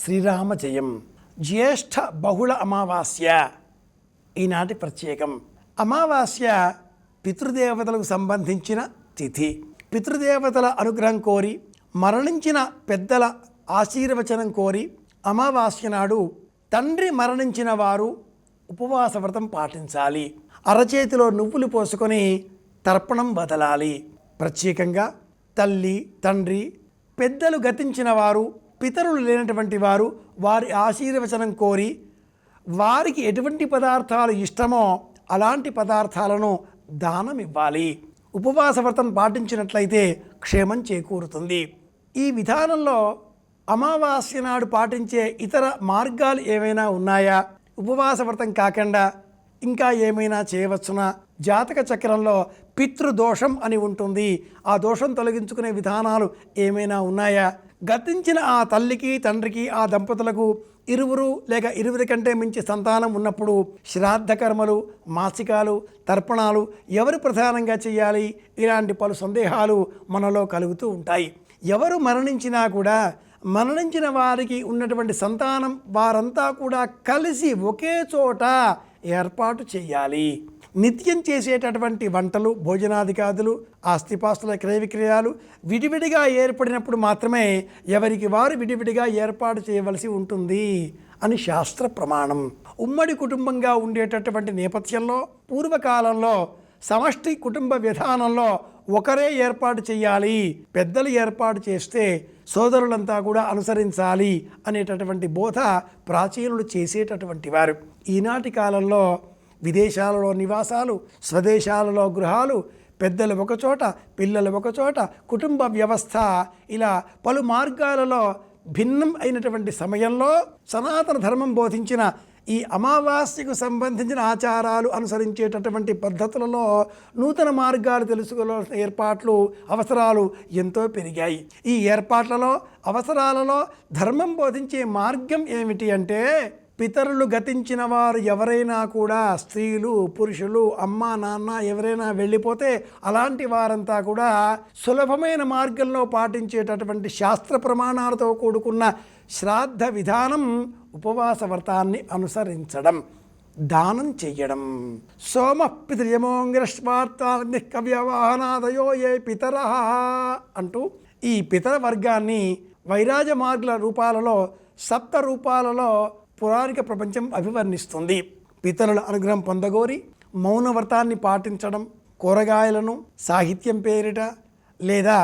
శ్రీరామ జయం జ్యేష్ఠ బహుళ అమావాస్య ఈనాటి ప్రత్యేకం అమావాస్య పితృదేవతలకు సంబంధించిన తిథి పితృదేవతల అనుగ్రహం కోరి మరణించిన పెద్దల ఆశీర్వచనం కోరి అమావాస్య నాడు తండ్రి మరణించిన వారు ఉపవాస వ్రతం పాటించాలి అరచేతిలో నువ్వులు పోసుకొని తర్పణం వదలాలి ప్రత్యేకంగా తల్లి తండ్రి పెద్దలు గతించిన వారు పితరులు లేనటువంటి వారు వారి ఆశీర్వచనం కోరి వారికి ఎటువంటి పదార్థాలు ఇష్టమో అలాంటి పదార్థాలను దానం ఇవ్వాలి ఉపవాస వ్రతం పాటించినట్లయితే క్షేమం చేకూరుతుంది. ఈ విధానంలో అమావాస్య నాడు పాటించే ఇతర మార్గాలు ఏమైనా ఉన్నాయా? ఉపవాస వ్రతం కాకుండా ఇంకా ఏమైనా చేయవచ్చునా? జాతక చక్రంలో పితృదోషం అని ఉంటుంది. ఆ దోషం తొలగించుకునే విధానాలు ఏమైనా ఉన్నాయా? గతించిన ఆ తల్లికి తండ్రికి ఆ దంపతులకు ఇరువురు లేక ఇరువురి కంటే మించి సంతానం ఉన్నప్పుడు శ్రాద్ధ కర్మలు మాసికాలు తర్పణాలు ఎవరు ప్రధానంగా చేయాలి? ఇలాంటి పలు సందేహాలు మనలో కలుగుతూ ఉంటాయి. ఎవరు మరణించినా కూడా మరణించిన వారికి ఉన్నటువంటి సంతానం వారంతా కూడా కలిసి ఒకే చోట ఏర్పాటు చేయాలి. నిత్యం చేసేటటువంటి వంటలు భోజనాధికాదులు ఆస్తిపాస్తుల క్రయ విక్రయాలు విడివిడిగా ఏర్పడినప్పుడు మాత్రమే ఎవరికి వారు విడివిడిగా ఏర్పాటు చేయవలసి ఉంటుంది అని శాస్త్ర ప్రమాణం. ఉమ్మడి కుటుంబంగా ఉండేటటువంటి నేపథ్యంలో పూర్వకాలంలో సమష్టి కుటుంబ విధానంలో ఒకరే ఏర్పాటు చేయాలి పెద్దలు ఏర్పాటు చేస్తే సోదరులంతా కూడా అనుసరించాలి అనేటటువంటి బోధ ప్రాచీనులు చేసేటటువంటి వారు. ఈనాటి కాలంలో విదేశాలలో నివాసాలు స్వదేశాలలో గృహాలు పెద్దలు ఒకచోట పిల్లలు ఒకచోట కుటుంబ వ్యవస్థ ఇలా పలు మార్గాలలో భిన్నం అయినటువంటి సమయంలో సనాతన ధర్మం బోధించిన ఈ అమావాస్యకు సంబంధించిన ఆచారాలు అనుసరించేటటువంటి పద్ధతులలో నూతన మార్గాలు తెలుసుకోవాల్సిన ఏర్పాట్లు అవసరాలు ఎంతో పెరిగాయి. ఈ ఏర్పాట్లలో అవసరాలలో ధర్మం బోధించే మార్గం ఏమిటి అంటే పితరులు గతించిన వారు ఎవరైనా కూడా స్త్రీలు పురుషులు అమ్మ నాన్న ఎవరైనా వెళ్ళిపోతే అలాంటి వారంతా కూడా సులభమైన మార్గంలో పాటించేటటువంటి శాస్త్ర ప్రమాణాలతో కూడుకున్న శ్రాద్ధ విధానం ఉపవాస వ్రతాన్ని అనుసరించడం దానం చెయ్యడం. సోమ పితృయమోంగ్రస్వార్థాగ్ని కవ్యవాహనాదయో ఏ పితర అంటూ ఈ పితర వర్గాన్ని వైరాజ మార్గుల రూపాలలో సప్త రూపాలలో పురాణిక ప్రపంచం అభివర్ణిస్తుంది. పితరుల అనుగ్రహం పొందగోరి మౌనవ్రతాన్ని పాటించడం కూరగాయలను సాహిత్యం పేరిట లేదా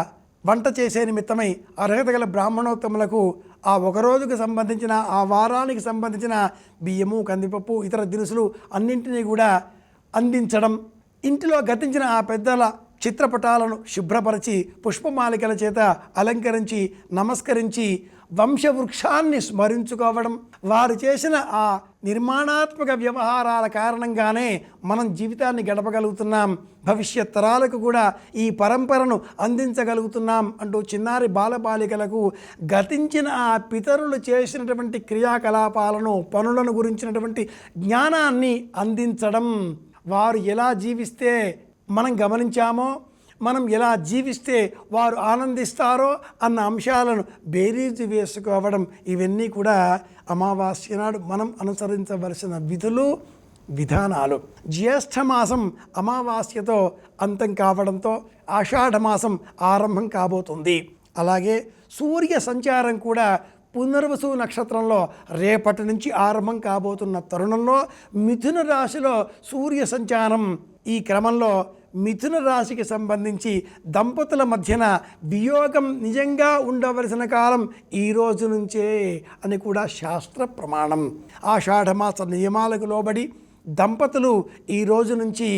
వంట చేసే నిమిత్తమై అర్హత గల బ్రాహ్మణోత్తములకు ఆ ఒకరోజుకు సంబంధించిన ఆ వారానికి సంబంధించిన బియ్యము కందిపప్పు ఇతర దినుసులు అన్నింటినీ కూడా అందించడం ఇంటిలో గతించిన ఆ పెద్దల చిత్రపటాలను శుభ్రపరిచి పుష్పమాలికల చేత అలంకరించి నమస్కరించి వంశవృక్షాన్ని స్మరించుకోవడం వారు చేసిన ఆ నిర్మాణాత్మక వ్యవహారాల కారణంగానే మనం జీవితాన్ని గడపగలుగుతున్నాం. భవిష్యత్ తరాలకు కూడా ఈ పరంపరను అందించగలుగుతున్నాం అంటూ చిన్నారి బాలబాలికలకు గతించిన ఆ పితరులు చేసినటువంటి క్రియాకలాపాలను పనులను గురించినటువంటి జ్ఞానాన్ని అందించడం. వారు ఎలా జీవిస్తే మనం గమనించామో మనం ఎలా జీవిస్తే వారు ఆనందిస్తారో అన్న అంశాలను బేరీజు వేసుకోవడం ఇవన్నీ కూడా అమావాస్య నాడు మనం అనుసరించవలసిన విధులు విధానాలు. జ్యేష్ఠమాసం అమావాస్యతో అంతం కావడంతో ఆషాఢమాసం ఆరంభం కాబోతుంది. అలాగే సూర్య సంచారం కూడా పునర్వసు నక్షత్రంలో రేపటి నుంచి ఆరంభం కాబోతున్న తరుణంలో మిథున రాశిలో సూర్య సంచారం. ఈ క్రమంలో మిథున రాశికి సంబంధించి దంపతుల మధ్యన వియోగం నిజంగా ఉండవలసిన కాలం ఈ రోజు నుంచే అని కూడా శాస్త్ర ప్రమాణం. ఆషాఢమాస నియమాలకు లోబడి దంపతులు ఈ రోజు నుంచి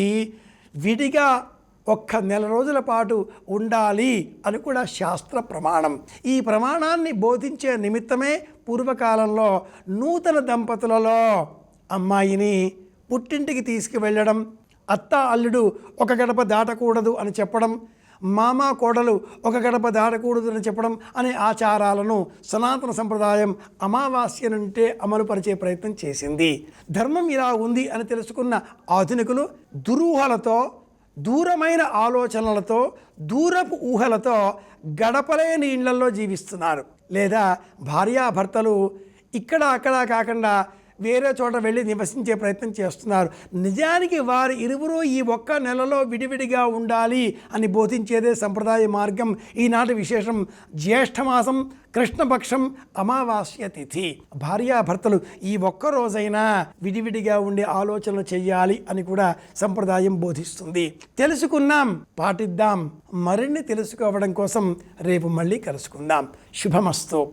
విడిగా ఒక్క నెల రోజుల పాటు ఉండాలి అని కూడా శాస్త్ర ప్రమాణం. ఈ ప్రమాణాన్ని బోధించే నిమిత్తమే పూర్వకాలంలో నూతన దంపతులలో అమ్మాయిని పుట్టింటికి తీసుకువెళ్ళడం అత్త అల్లుడు ఒక గడప దాటకూడదు అని చెప్పడం మామ కోడలు ఒక గడప దాటకూడదు అని చెప్పడం అనే ఆచారాలను సనాతన సంప్రదాయం అమావాస్య నుంటే అమలుపరిచే ప్రయత్నం చేసింది. ధర్మం ఇలా ఉంది అని తెలుసుకున్న ఆధునికులు దురూహలతో దూరమైన ఆలోచనలతో దూరపు ఊహలతో గడపలేని ఇళ్ళలో జీవిస్తున్నారు. లేదా భార్యాభర్తలు ఇక్కడ అక్కడ కాకుండా వేరే చోట వెళ్ళి నివసించే ప్రయత్నం చేస్తున్నారు. నిజానికి వారు ఇరువురు ఈ ఒక్క నెలలో విడివిడిగా ఉండాలి అని బోధించేదే సంప్రదాయ మార్గం. ఈనాటి విశేషం జ్యేష్ఠమాసం కృష్ణపక్షం అమావాస్య తిథి. భార్యాభర్తలు ఈ ఒక్క రోజైనా విడివిడిగా ఉండే ఆలోచనలు చేయాలి అని కూడా సంప్రదాయం బోధిస్తుంది. తెలుసుకున్నాం పాటిద్దాం. మరిన్ని తెలుసుకోవడం కోసం రేపు మళ్ళీ కలుసుకుందాం. శుభమస్తు.